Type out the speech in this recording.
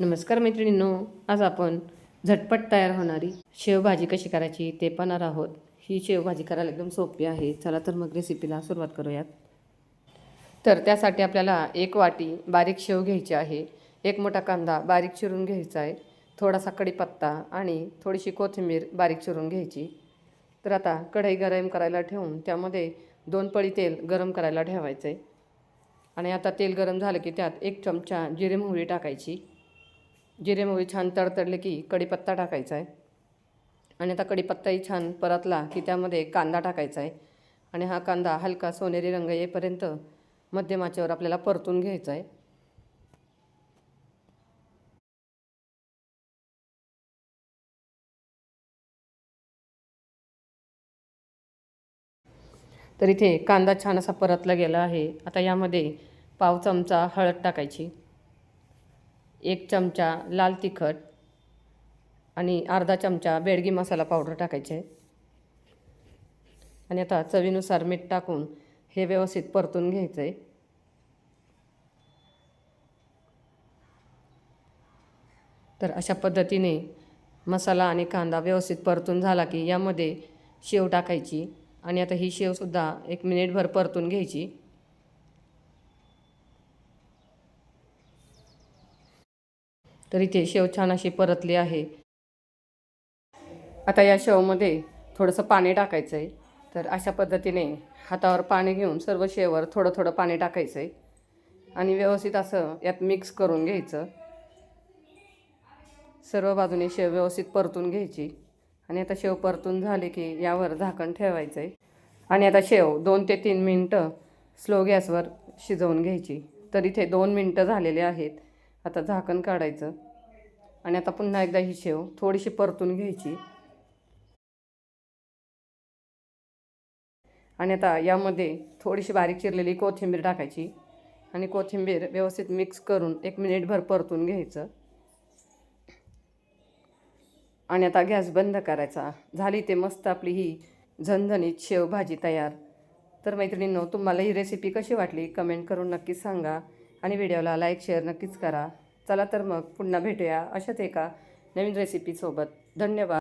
नमस्कार मैत्रिणींनो आज आपण झटपट तयार होणारी शेवभाजी कशी करायची ते पाहणार आहोत. ही शेवभाजी करायला एकदम सोपी आहे. चला तर मग रेसिपीला सुरुवात करूयात. तर त्यासाठी आपल्याला एक वाटी बारीक शेव घ्यायची आहे. एक मोठा कांदा बारीक चिरून घ्यायचा आहे. थोडासा कढीपत्ता आणि थोडीशी कोथिंबीर बारीक चिरून घ्यायची. तर आता कढई गरम करायला ठेवून त्यामध्ये दोन पळी तेल गरम करायला ठेवायचं आहे आणि आता तेल गरम झालं की त्यात एक चमचा जिरे मोहरी टाकायची. जिरे मोहरी छान तडतडले की कढीपत्ता टाकायचा आहे. आणि आता कढीपत्ताही छान परतला की त्यामध्ये कांदा टाकायचा आहे. आणि हा कांदा हलका सोनेरी रंग येईपर्यंत मध्यम आचेवर आपल्याला परतून घ्यायचा आहे. तर इथे कांदा छान असा परतला गेला आहे. आता यामध्ये पाव चमचा हळद टाकायची. एक चमचा लाल तिखट आणि अर्धा चमचा बेडगी मसाला पावडर टाकायचे. आहे आणि आता चवीनुसार मीठ टाकून हे व्यवस्थित परतून घ्यायचं. आहे तर अशा पद्धतीने मसाला आणि कांदा व्यवस्थित परतून झाला की यामध्ये शेव टाकायची. आणि आता ही शेवसुद्धा एक मिनिटभर परतून घ्यायची. तर इथे शेव छान अशी परतली आहे. आता या शेवमध्ये थोडंसं पाणी टाकायचं आहे तर अशा पद्धतीने हातावर पाणी घेऊन सर्व शेवर थोडं थोडं पाणी टाकायचं आहे आणि व्यवस्थित असं यात मिक्स करून घ्यायचं. सर्व बाजूने शेव व्यवस्थित परतून घ्यायची. आणि आता शेव परतून झाले की यावर झाकण ठेवायचं आहे आणि आता शेव दोन ते तीन मिनटं स्लो गॅसवर शिजवून घ्यायची. तर इथे दोन मिनटं झालेले आहेत. आता झाकण काढायचं. आणि आता पुन्हा एकदा ही शेव थोडीशी परतून घ्यायची. आणि आता यामध्ये थोडीशी बारीक चिरलेली कोथिंबीर टाकायची. आणि कोथिंबीर व्यवस्थित मिक्स करून एक मिनिटभर परतून घ्यायचं. आणि आता गॅस बंद करायचा. झाली ते मस्त आपली ही झणझणीत शेवभाजी तयार. तर मैत्रिणींनो तुम्हाला ही रेसिपी कशी वाटली? कमेंट करून नक्की सांगा. आणि व्हिडिओला लाईक शेअर नक्कीच करा. चला तर मग पुन्हा भेटूया अशाच एका नवीन रेसिपीसोबत धन्यवाद.